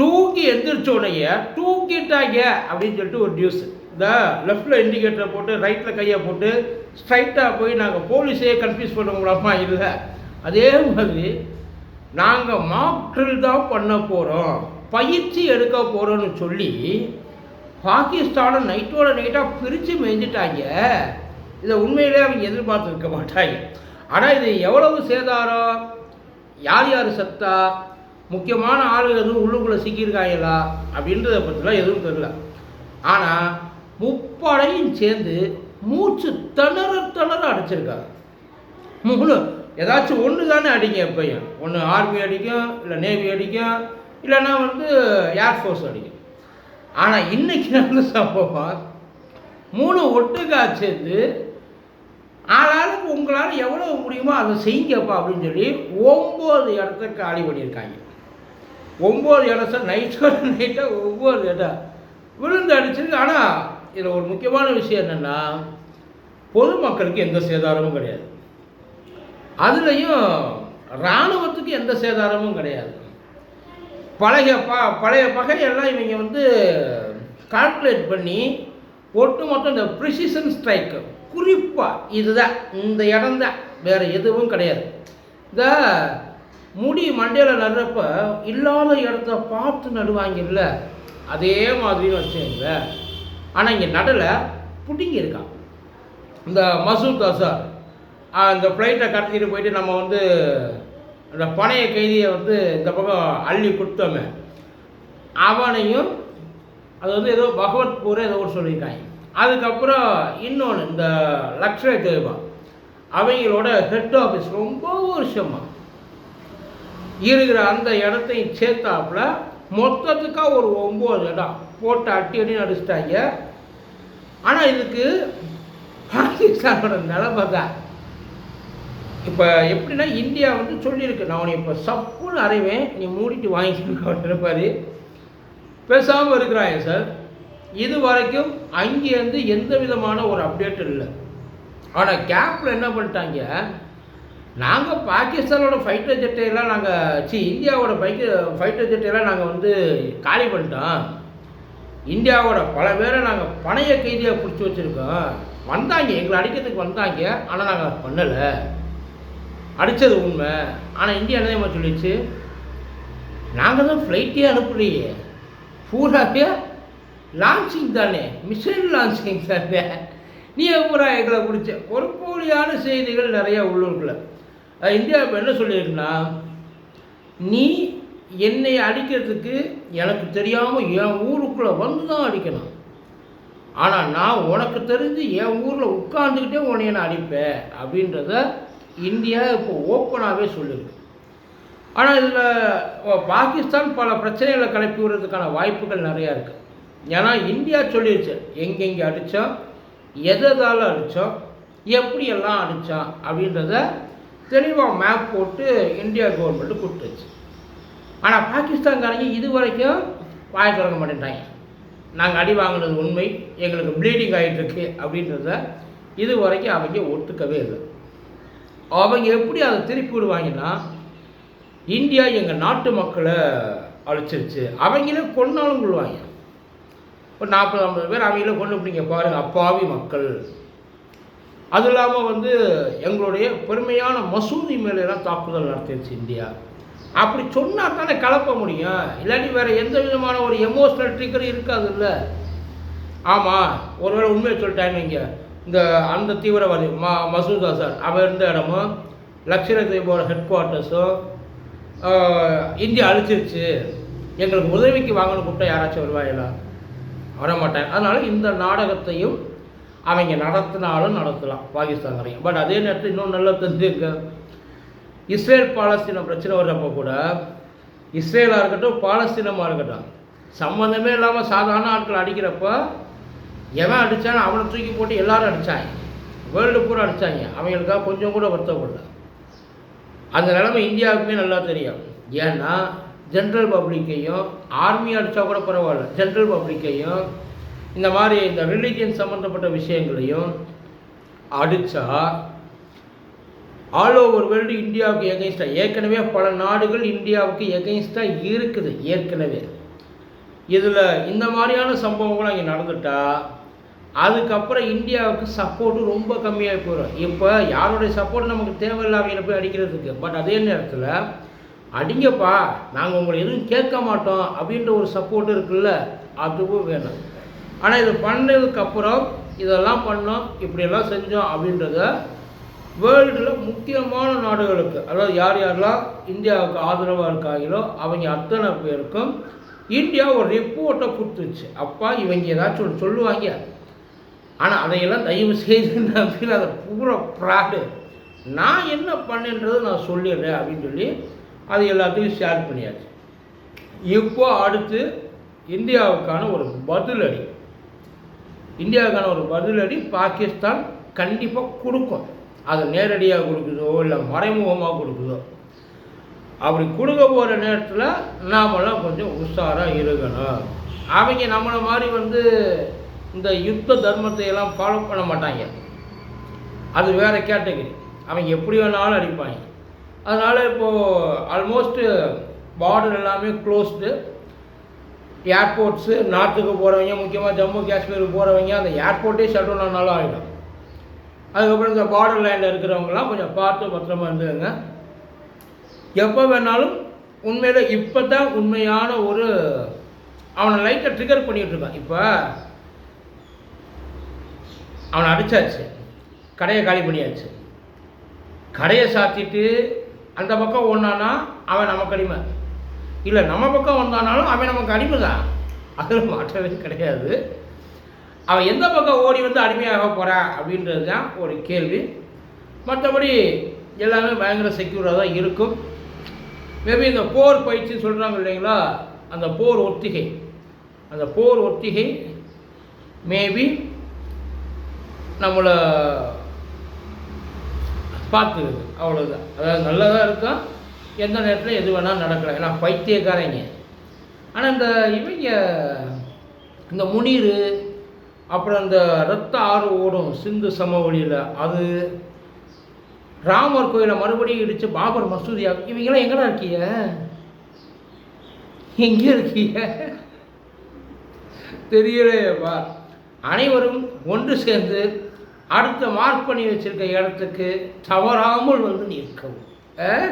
தூக்கி எந்திரிச்சோடைய தூங்கிட்டாங்க தூக்கிட்டாங்க அப்படின்னு சொல்லிட்டு ஒரு நியூஸ் இந்த லெஃப்டில் இண்டிகேட்டரை போட்டு ரைட்டில் கையை போட்டு ஸ்ட்ரைட்டாக போய் நாங்கள் போலீஸே கன்ஃபியூஸ் பண்ணுவோம்லாமா? இல்லை. அதே மாதிரி நாங்கள் மாக்ட்ரில் தான் பண்ண போகிறோம் பயிற்சி எடுக்க போகிறோன்னு சொல்லி பாகிஸ்தானை நைட்டோட நைட்டாக பிரித்து மேய்ஞ்சிட்டாங்க. இதை உண்மையிலே அவங்க எதிர்பார்த்துருக்க மாட்டாங்க. ஆனால் இது எவ்வளவு சேதாரம்? யார் யார் சத்தா? முக்கியமான ஆளுகள் எதுவும் உள்ளுக்குள்ளே சிக்கியிருக்காங்களா அப்படின்றத பற்றிலாம் எதுவும் தெரியல. ஆனால் முப்படையும் சேர்ந்து மூச்சு திணற திணற அடிச்சிருக்காங்க. முழு ஏதாச்சும் ஒன்று தானே அடிங்க எப்பையும். ஒன்று ஆர்மி அடிக்கும் இல்லை நேவி அடிக்கும் இல்லைன்னா வந்து ஏர்ஃபோர்ஸ் அடிக்கும். ஆனால் இன்னைக்கு நல்ல சம்பவம் மூணு ஒட்டுக்கா சேர்ந்து ஆளாளுக்கு உங்களால் எவ்வளோ முடியுமோ அதை செய்யுங்கப்பா அப்படின்னு சொல்லி ஒம்பது இடத்த காலி பண்ணியிருக்காங்க. ஒம்பது இடத்த நைட்டோட நைட்டாக ஒவ்வொரு இடம். விழுந்து அடிச்சிருக்கு. ஆனால் இதில் ஒரு முக்கியமான விஷயம் என்னென்னா பொதுமக்களுக்கு எந்த சேதாரமும் கிடையாது. அதுலேயும் இராணுவத்துக்கு எந்த சேதாரமும் கிடையாது. பழைய ப பழைய பகையெல்லாம் இவங்க வந்து கால்குலேட் பண்ணி ஒட்டுமொத்தம் இந்த ப்ரிசிஷன் ஸ்ட்ரைக்கு குறிப்பாக இதுதான் இந்த இடம் தான் வேறு எதுவும் கிடையாது. இந்த முடி மண்டையில் நடுறப்ப இல்லாத இடத்த பார்த்து நடுவாங்கல்ல அதே மாதிரின்னு வச்சுங்க ஆனால் இங்கே நடலை பிடிங்கியிருக்கான் இந்த மசூத் அசார் அந்த இந்த ஃப்ளைட்டை கடத்திட்டு போயிட்டு நம்ம வந்து அந்த பணைய கைதியை வந்து இந்த பக்கம் அள்ளி கொடுத்தோமே. அவனையும் அது வந்து ஏதோ பகவத்பூர் ஏதோ ஒரு சொல்லியிருக்காங்க. அதுக்கப்புறம் இன்னொன்று இந்த லக்ஷ்மி தேவா அவங்களோட ஹெட் ஆஃபீஸ் ரொம்ப வருஷமாக இருக்கிற அந்த இடத்தையும் சேர்த்தாப்புல மொத்தத்துக்காக ஒரு ஒம்பது இடம். போட்டு அட்டி அடி நடிச்சிட்டாங்க ஆனால் இதுக்கு பாகிஸ்தானோட நிலைமை தான். இப்போ எப்படின்னா இந்தியா வந்து சொல்லியிருக்கு. நான் உனக்கு இப்போ சப்புன்னு அறைவேன். நீ மூடிட்டு வாங்கிக்கிட்டு இருப்பார் பேசாமல் இருக்கிறாங்க சார். இது வரைக்கும் அங்கேருந்து எந்த விதமான ஒரு அப்டேட் இல்லை. ஆனால் கேப்பில் என்ன பண்ணிட்டாங்க? நாங்கள் பாகிஸ்தானோட ஃபைட்டர் ஜெட்டையெல்லாம் நாங்கள் சி இந்தியாவோட பைக்கு ஃபைட்டர் ஜெட்டையெல்லாம் நாங்கள் வந்து காலி பண்ணிட்டோம். இந்தியாவோட பல பேரை நாங்கள் பணைய கைதியாக பிடிச்சி வச்சுருக்கோம். வந்தாங்க எங்களை அடிக்கிறதுக்கு வந்தாங்க ஆனால் நாங்கள் அதை பண்ணலை. அடித்தது உண்மை. ஆனால் இந்தியா என்ன சொல்லிச்சு? நாங்கள் தான் ஃப்ளைட்டே அனுப்பலையே. பூராவே லான்ச்சிங் தானே. மிஷின் லான்ச்சிங் தானே. நீ பூரா எங்களை பிடிச்ச? ஒரு போலியான செய்திகள் நிறையா உள்ளூர்களை இந்தியா இப்போ என்ன சொல்லியிருக்குன்னா நீ என்னை அடிக்கிறதுக்கு எனக்கு தெரியாமல் என் ஊருக்குள்ளே வந்து தான் அடிக்கணும். ஆனால் நான் உனக்கு தெரிஞ்சு என் ஊரில் உட்காந்துக்கிட்டே உன்னைய நான் அடிப்பேன் அப்படின்றத இந்தியா இப்போ ஓப்பனாகவே சொல்லியிருக்கு ஆனால் இதில் பாகிஸ்தான் பல பிரச்சனைகளை கிளப்பி விடுறதுக்கான வாய்ப்புகள் நிறையா இருக்குது ஏன்னா இந்தியா சொல்லிடுச்சு எங்கெங்கே அடித்தோம் எதால் அடித்தோம் எப்படியெல்லாம் அடித்தோம் அப்படின்றத தெளிவாக மேப் போட்டு இந்தியா கவர்மெண்ட்டு கொடுத்துச்சு ஆனால் பாகிஸ்தான்காரங்க இது வரைக்கும் வாய் தொடங்க மாட்டேன்ட்டாங்க. நாங்கள் அடி வாங்கினது உண்மை எங்களுக்கு ப்ளீடிங் ஆகிட்டுருக்கு அப்படின்றத இது வரைக்கும் அவங்க ஒத்துக்கவே இல்லை. அவங்க எப்படி அதை திருப்பி விடுவாங்கன்னா இந்தியா எங்கள் நாட்டு மக்களை அழிச்சிருச்சு. அவங்களே கொன்னாலும் கொள்வாங்க. ஒரு நாற்பது ஐம்பது பேர் அவங்களே கொண்டு பிடிங்க பாருங்கள் அப்பாவி மக்கள். அது இல்லாமல் வந்து எங்களுடைய பெருமையான மசூதி மேலெல்லாம் தாக்குதல் நடத்திடுச்சு இந்தியா. அப்படி சொன்னால் தானே கலப்ப முடியும். இல்லாட்டி வேறு எந்த விதமான ஒரு எமோஷ்னல் ட்ரிகர் இருக்காதுல்ல ஆமாம் ஒருவேளை உண்மையை சொல்லிட்டாங்க இங்கே. இந்த அந்த தீவிரவாதி ம மசூதா சார் அவன் இருந்த இடமும் லட்சணத்தீபோட ஹெட் குவார்ட்டர்ஸும் இந்தியா அழிச்சிருச்சு. எங்களுக்கு உதவிக்கு வாங்கணும் கூப்பிட்டா யாராச்சும் வருவாயெல்லாம் வர மாட்டாங்க அதனால் இந்த நாடகத்தையும் அவங்க நடத்தினாலும் நடத்தலாம் பாகிஸ்தான்காரங்க. பட் அதே நேரத்தில் இன்னும் நல்லா தெரிஞ்சுக்க இஸ்ரேல் பாலஸ்தீன பிரச்சனை வர்றப்போ கூட இஸ்ரேலாக இருக்கட்டும் பாலஸ்தீனமாக இருக்கட்டும் சம்மந்தமே இல்லாமல் சாதாரண ஆட்கள் அடிக்கிறப்போ எவன் அடித்தானோ அவனை தூக்கி போட்டு எல்லாரும் அடித்தாங்க வேர்ல்டு பூரா அடித்தாங்க அவங்களுக்காக கொஞ்சம் கூட வருத்தப்படல. அந்த நிலைமை இந்தியாவுக்குமே நல்லா தெரியும். ஏன்னா ஜென்ரல் பப்ளிக்கையும் ஆர்மி அடித்தா கூட பரவாயில்ல. ஜென்ரல் பப்ளிக்கையும் இந்த மாதிரி இந்த ரிலீஜியன் சம்மந்தப்பட்ட விஷயங்களையும் அடித்தா ஆல் ஓவர் வேர்ல்டு இந்தியாவுக்கு எகெயின்ஸ்டாக ஏற்கனவே பல நாடுகள் இந்தியாவுக்கு எகெயின்ஸ்டாக இருக்குது ஏற்கனவே. இதில் இந்த மாதிரியான சம்பவங்களும் அங்கே நடந்துட்டா அதுக்கப்புறம் இந்தியாவுக்கு சப்போர்ட்டு ரொம்ப கம்மியாக போயிடும் இப்போ யாருடைய சப்போர்ட் நமக்கு தேவையில்லை போய் அடிக்கிறதுக்கு? பட் அதே நேரத்தில் அடிங்கப்பா நாங்கள் உங்களை எதுவும் கேட்க மாட்டோம் அப்படின்ற ஒரு சப்போர்ட் இருக்குல்ல அதுவும் வேணும். ஆனால் இது பண்ணதுக்கப்புறம் இதெல்லாம் பண்ணோம் இப்படியெல்லாம் செஞ்சோம் அப்படின்றத வேர்ல்டில் முக்கியமான நாடுகளுக்கு அதாவது யார் யாரெல்லாம் இந்தியாவுக்கு ஆதரவாக இருக்காங்களோ அவங்க அத்தனை பேருக்கும் இந்தியா ஒரு ரிப்போர்ட்டை கொடுத்துருச்சு அப்பா இவங்க ஏதாச்சும் ஒன்று சொல்லுவாங்க. ஆனால் அதையெல்லாம் தயவு செய்து நம்பி அதை பூரா ப்ராடு நான் என்ன பண்ணேன்றதை நான் சொல்லிடுறேன் அப்படின்னு சொல்லி அது எல்லாத்தையும் ஷேர் பண்ணியாச்சு. இப்போ அடுத்து இந்தியாவுக்கான ஒரு பதிலடி. இந்தியாவுக்கான ஒரு பதிலடி பாகிஸ்தான் கண்டிப்பாக கொடுக்கும். அது நேரடியாக கொடுக்குதோ இல்லை மறைமுகமாக கொடுக்குதோ. அப்படி கொடுக்க போகிற நேரத்தில் நாமெல்லாம் கொஞ்சம் உஷாராக இருக்கணும். அவங்க நம்மளை மாதிரி வந்து இந்த யுத்த தர்மத்தை எல்லாம் ஃபாலோ பண்ண மாட்டாங்க. அது வேறு கேட்டகரி அவங்க எப்படி வேணாலும் அடிப்பாங்க. அதனால் இப்போது ஆல்மோஸ்ட்டு பார்டர் எல்லாமே க்ளோஸ்டு ஏர்போர்ட்ஸு நார்த்துக்கு போகிறவங்க முக்கியமாக ஜம்மு காஷ்மீருக்கு போகிறவங்க அந்த ஏர்போர்ட்டே ஷட் டவுன் ஆனாலும் ஆகிடும் அதுக்கப்புறம் இந்த பார்டர் லைனில் இருக்கிறவங்கலாம் கொஞ்சம் பார்த்து பத்திரமா இருந்துங்க எப்போ வேணாலும் உண்மையில் இப்போ தான் உண்மையான ஒரு அவனை லைட்டை ட்ரிகர் பண்ணிகிட்டு இருக்கான். இப்போ அவனை அடிச்சாச்சு. கடையை காலி பண்ணியாச்சு. கடையை சாத்திட்டு அந்த பக்கம் ஒன்றானா அவன் நமக்கு அடிமை. இல்லை நம்ம பக்கம் வந்தானாலும் அவன் நமக்கு அடிமை தான் அதில் மாற்றவே கிடையாது. அவன் எந்த பக்கம் ஓடி வந்து அடிமையாக போகிறான் அப்படின்றது தான் ஒரு கேள்வி. மற்றபடி எல்லாமே பயங்கர செக்யூராக தான் இருக்கும். மேபி இந்த போர் பயிற்சி சொல்கிறாங்க இல்லைங்களா? அந்த போர் ஒத்திகை. அந்த போர் ஒத்திகை மேபி நம்மளை பார்த்துக்குது. அவ்வளோதான் அதாவது நல்லதாக இருக்கும் எந்த நேரத்தில் எது வேணாலும் நடக்கலாம். ஏன்னா பைத்தியக்காரங்க. ஆனால் இந்த இவங்க இந்த முனீர் அப்புறம் இந்த ரத்த ஆறு ஓடும் சிந்து சமவெளியில் அது ராமர் கோயிலை மறுபடியும் இடித்து பாபர் மசூதியாக இவங்கெல்லாம் எங்கடா இருக்கீங்க எங்கே இருக்கீங்க தெரியலையப்பா. அனைவரும் ஒன்று சேர்ந்து அடுத்த மார்க் பண்ணி வச்சிருக்க இடத்துக்கு தவறாமல் வந்து நிற்கவும். ஆ?